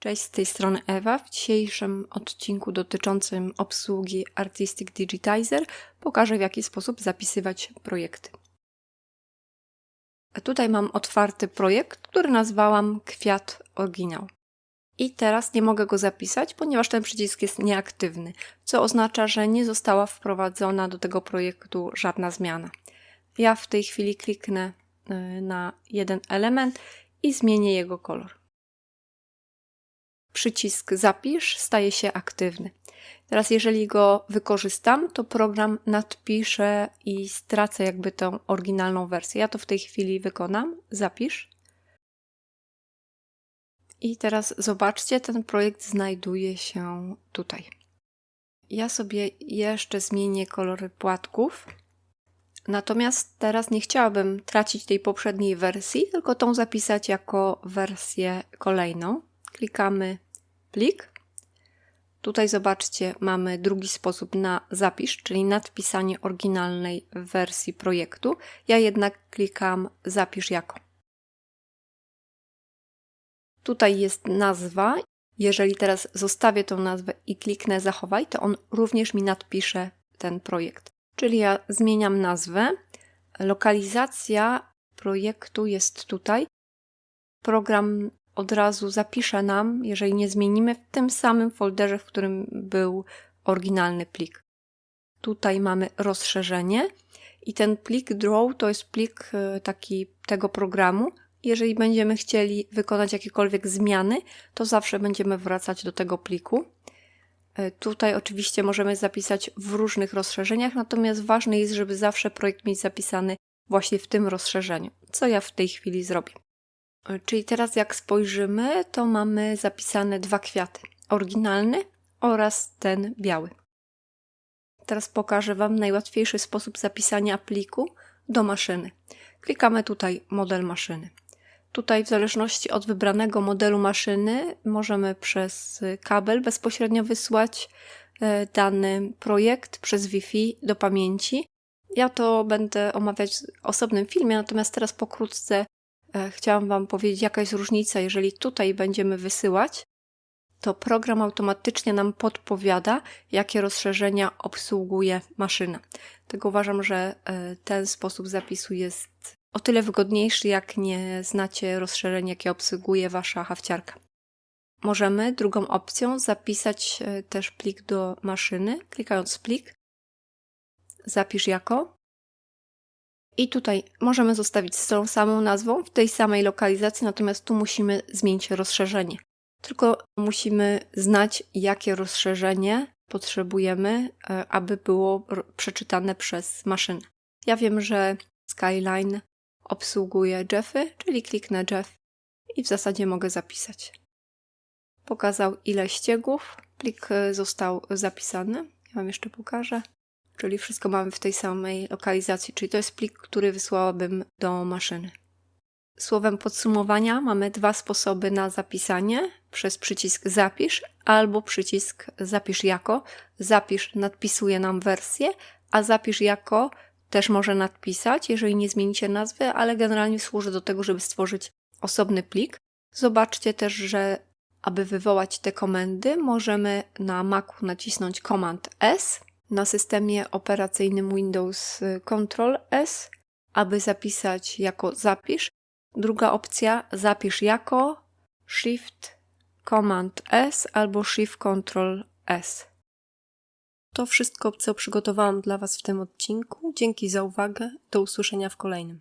Cześć, z tej strony Ewa. W dzisiejszym odcinku dotyczącym obsługi Artistic Digitizer pokażę w jaki sposób zapisywać projekty. Tutaj mam otwarty projekt, który nazwałam Kwiat Oryginał. I teraz nie mogę go zapisać, ponieważ ten przycisk jest nieaktywny, co oznacza, że nie została wprowadzona do tego projektu żadna zmiana. Ja w tej chwili kliknę y, na jeden element i zmienię jego kolor przycisk zapisz staje się aktywny. Teraz jeżeli go wykorzystam, to program nadpisze i stracę jakby tą oryginalną wersję. Ja to w tej chwili wykonam. Zapisz. I teraz zobaczcie, ten projekt znajduje się tutaj. Ja sobie jeszcze zmienię kolory płatków. Natomiast teraz nie chciałabym tracić tej poprzedniej wersji, tylko tą zapisać jako wersję kolejną. Klikamy plik. Tutaj zobaczcie, mamy drugi sposób na zapisz, czyli nadpisanie oryginalnej wersji projektu. Ja jednak klikam zapisz jako. Tutaj jest nazwa. Jeżeli teraz zostawię tą nazwę i kliknę zachowaj, to on również mi nadpisze ten projekt. Czyli ja zmieniam nazwę. Lokalizacja projektu jest tutaj. Program od razu zapisze nam, jeżeli nie zmienimy, w tym samym folderze, w którym był oryginalny plik. Tutaj mamy rozszerzenie i ten plik draw to jest plik e, taki tego programu. Jeżeli będziemy chcieli wykonać jakiekolwiek zmiany, to zawsze będziemy wracać do tego pliku. E, tutaj oczywiście możemy zapisać w różnych rozszerzeniach, natomiast ważne jest, żeby zawsze projekt mieć zapisany właśnie w tym rozszerzeniu, co ja w tej chwili zrobię. Czyli teraz jak spojrzymy, to mamy zapisane dwa kwiaty. Oryginalny oraz ten biały. Teraz pokażę Wam najłatwiejszy sposób zapisania pliku do maszyny. Klikamy tutaj model maszyny. Tutaj w zależności od wybranego modelu maszyny możemy przez kabel bezpośrednio wysłać e, dany projekt przez Wi-Fi do pamięci. Ja to będę omawiać w osobnym filmie, natomiast teraz pokrótce chciałam Wam powiedzieć, jaka jest różnica. Jeżeli tutaj będziemy wysyłać, to program automatycznie nam podpowiada, jakie rozszerzenia obsługuje maszyna. Tego uważam, że e, ten sposób zapisu jest o tyle wygodniejszy, jak nie znacie rozszerzeń, jakie obsługuje Wasza hawciarka. Możemy drugą opcją zapisać e, też plik do maszyny, klikając plik, zapisz jako i tutaj możemy zostawić z tą samą nazwą, w tej samej lokalizacji, natomiast tu musimy zmienić rozszerzenie. Tylko musimy znać, jakie rozszerzenie potrzebujemy, e, aby było przeczytane przez maszynę. Ja wiem, że Skyline obsługuje Jeffy, czyli kliknę Jeff i w zasadzie mogę zapisać. Pokazał ile ściegów, plik e, został zapisany. Ja Wam jeszcze pokażę czyli wszystko mamy w tej samej lokalizacji, czyli to jest plik, który wysłałabym do maszyny. Słowem podsumowania mamy dwa sposoby na zapisanie przez przycisk zapisz albo przycisk zapisz jako. Zapisz nadpisuje nam wersję, a zapisz jako też może nadpisać, jeżeli nie zmienicie nazwy, ale generalnie służy do tego, żeby stworzyć osobny plik. Zobaczcie też, że aby wywołać te komendy, możemy na Macu nacisnąć Command S na systemie operacyjnym Windows y, Ctrl S, aby zapisać jako zapisz. Druga opcja zapisz jako Shift Command S albo Shift Ctrl S. To wszystko, co przygotowałam dla Was w tym odcinku. Dzięki za uwagę. Do usłyszenia w kolejnym.